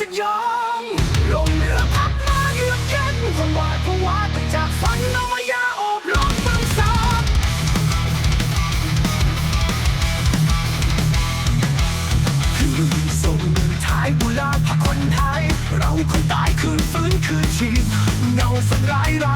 สยองลงเรือพักมาเยือกเย็นความหวาดผวาไปจากฝันนมายาโอบล้อมเมืองสาบคือส่งท้ายบุลาพคนไทย เราคนตายคืนฟื้นคืนชีพเงาสันร้ายราย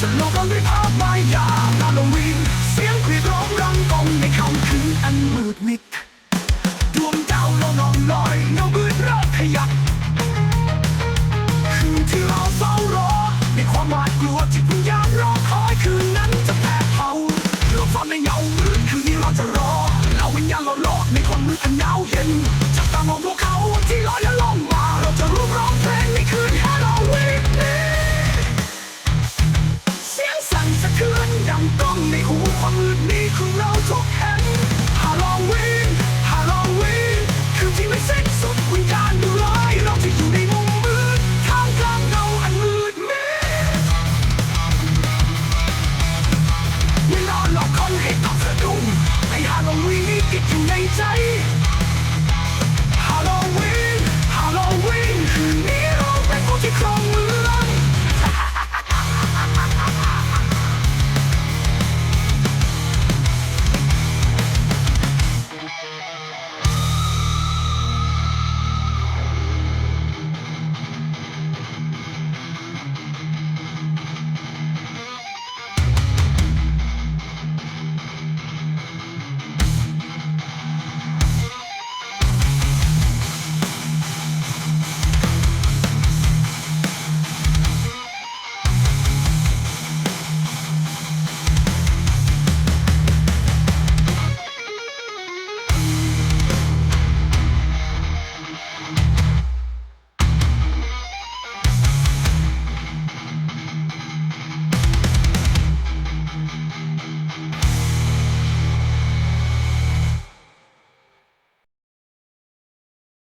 จะกโลกก็ด้วยภาพมายาลาลวินเสียงกรีร้องรังกงในค่ำคืนอันมืดมิดดวงดาวลอนอนลอยเงาบืดเริ่มขยับคืนที่เราเฝ้ารอในความหวาดกลัวที่วิญญาณรอคอยคืนนั้นจะแผ่เผาเรือฟ้าในเงามืดคืนนี้เราจะรอเราวิญญาณเราหลอกในความมืดอันหนาวเย็นจับตามองพวกเขาที่ลอยและล่อง คิดอยู่ในใจ